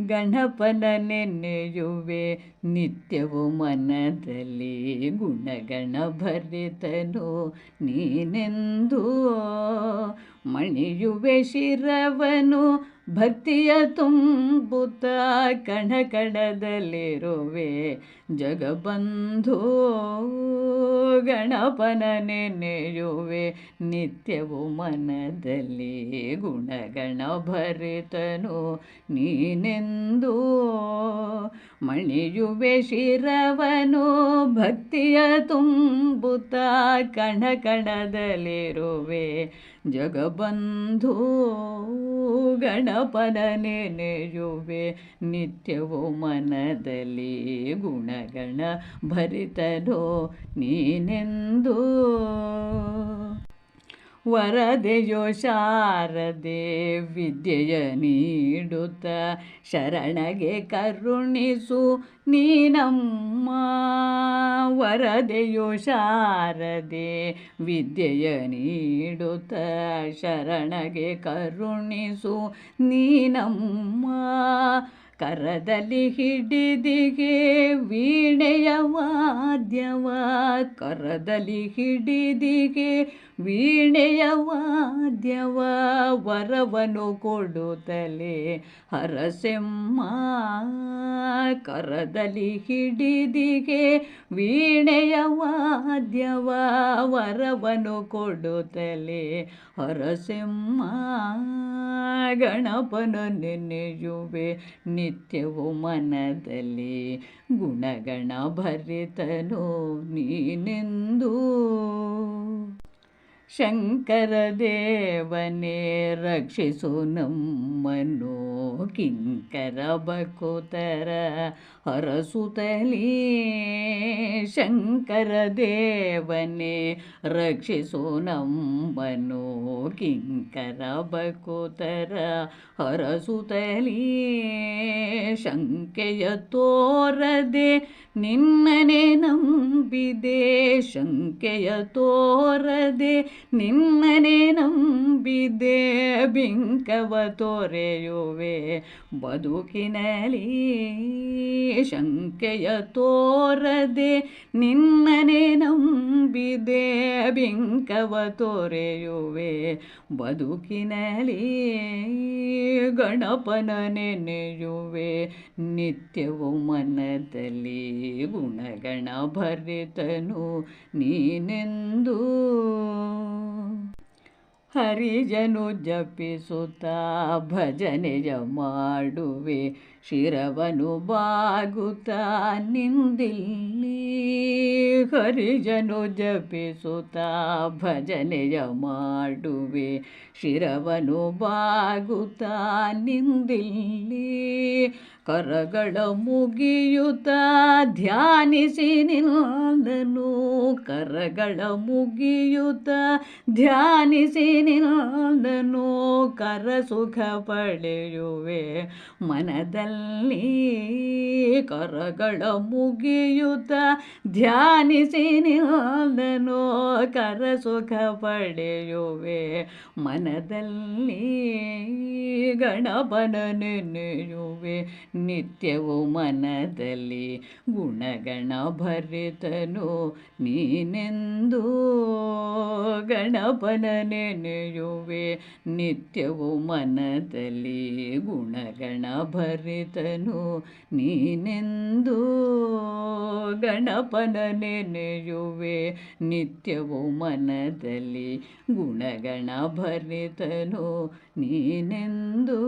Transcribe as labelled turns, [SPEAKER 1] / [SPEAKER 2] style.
[SPEAKER 1] ಗಣಪನ ನೆನೆಯುವೆ ನಿತ್ಯವು ಮನದಲ್ಲಿ ಗುಣಗಣ ಭರಿತನು ನೀನೆಂದು. ಮಣಿಯುವೆ ಶಿರವನು ಭಕ್ತಿಯ ತುಂಬುತ್ತ ಕಣ ಕಣದಲ್ಲಿರುವೆ ಜಗಬಂಧು ಗಣಪನ ನೆನೆಯುವೆ ನಿತ್ಯವು ಮನದಲ್ಲಿ ಗುಣಗಣ ಭರಿತನು. ನೀನೆಂದು ಮಣಿಯುವೆ ಶಿರವನು ಭಕ್ತಿಯ ತುಂಬುತ ಕಣ ಕಣದಲ್ಲಿರುವೆ ಜಗಬಂಧು ಗಣಪನ ನೆನೆಯುವೆ ನಿತ್ಯವು ಮನದಲ್ಲಿ ಗುಣಗಣ ಭರಿತನೋ ನೀನೆಂದು. ವರದೆಯೋ ಶಾರದೆ ವಿದ್ಯೆಯ ನೀಡುತ್ತ ಶರಣಗೆ ಕರುಣಿಸು ನೀನಮ್ಮ. ವರದೆಯೋ ಶಾರದೆ ವಿದ್ಯೆಯ ನೀಡುತ್ತ ಶರಣಗೆ ಕರುಣಿಸು ನೀನಮ್ಮ. ಕರದಲ್ಲಿ ಹಿಡಿದಿಗೆ ವೀಣೆಯ ವಾದ್ಯವ. ಕರದಲ್ಲಿ ಹಿಡಿದಿಗೆ ವೀಣೆಯ ವಾದ್ಯವ. ವರವನು ಕೊಡುತ್ತಲೇ ಹರಸೆಮ್ಮ. ಕರದಲ್ಲಿ ಹಿಡಿದಿಗೆ ವೀಣೆಯ ವಾದ್ಯವ. ವರವನು ಕೊಡುತ್ತಲೇ ಹರಸೆಮ್ಮ. ಗಣಪನ ನೆನೆಯುವೆ ನಿತ್ಯವು ಮನದಲ್ಲಿ ಗುಣಗಣ ಭರಿತನು ನೀನೆಂದು ಶಂಕರ ದೇವನೇ ರಕ್ಷಿಸು ನಮ್ಮನು ಕಿಂಕರ ಬಕುತರ ಹರಸುತಲೀ ಶಂಕರ ದೇವನೇ ರಕ್ಷಿಸು ನಮ್ಮನು ಕಿಂಕರ ಬಕುತರ ಹರಸುತ್ತಲೀ ಶಂಕೆಯ ತೋರದೆ ನಿನ್ನನೆ ನಂಬಿದೆ. ಶಂಕೆಯ ತೋರದೆ ನಿನ್ನನೆ ನಂಬಿದೆ. ಬಿಂಕವ ತೋರೆಯುವೆ ಬದುಕಿನಲಿ ಶಂಕೆಯ ತೋರದೆ ನಿನ್ನನೆ ನಂಬಿದೆ ಬಿಂಕವ ತೋರೆಯುವೆ. ಬದುಕಿನಲ್ಲಿ ಗಣಪನ ನೆನೆಯುವೆ. ನಿತ್ಯವು ಮನದಲ್ಲಿ ಗುಣಗಣ ಭರಿತನು ನೀನೆಂದು. ಹರಿಜನು ಜಪಿಸುತ್ತ ಭಜನೆಯ ಮಾಡುವೆ ಶಿರವನು ಬಾಗುತ್ತ ನಿಂದಿಲ್ಲಿ. ಹರಿಜನು ಜಪಿಸುತ್ತ ಭಜನೆಯ ಮಾಡುವೆ ಶಿರವನು ಬಾಗುತ್ತ ನಿಂದಿಲ್ಲಿ. ಕರಗಳ ಮುಗಿಯುತ ಧ್ಯಾನಿಸಿ ನಿನ್ನಾದನು ಕರಗಳ ಮುಗಿಯುತ ಧ್ಯಾನಿಸಿ ನಿನ್ನಾದನು ಕರ ಸುಖ ಪಡೆಯುವೆ ಮನದಲ್ಲಿ. ಕರಗಳ ಮುಗಿಯುತ ಧ್ಯಾನಿಸಿ ನಿನ್ನಾದನು ಕರ ಸುಖ ಪಡೆಯುವೆ ಮನದಲ್ಲಿ. ಗಣಪನ ನೆನೆಯುವೆ ನಿತ್ಯವು ಮನದಲ್ಲಿ ಗುಣಗಣ ಭರಿತನು ನೀನೆಂದು. ಗಣಪನ ನೆನೆಯುವೆ ನಿತ್ಯವು ಮನದಲ್ಲಿ ಗುಣಗಣ ಭರಿತನು ನೀನೆಂದು. ಗಣಪನ ನೆನೆಯುವೆ ನಿತ್ಯವು ಮನದಲ್ಲಿ ಗುಣಗಣ ಭರಿತನು ನೀನೆಂದು.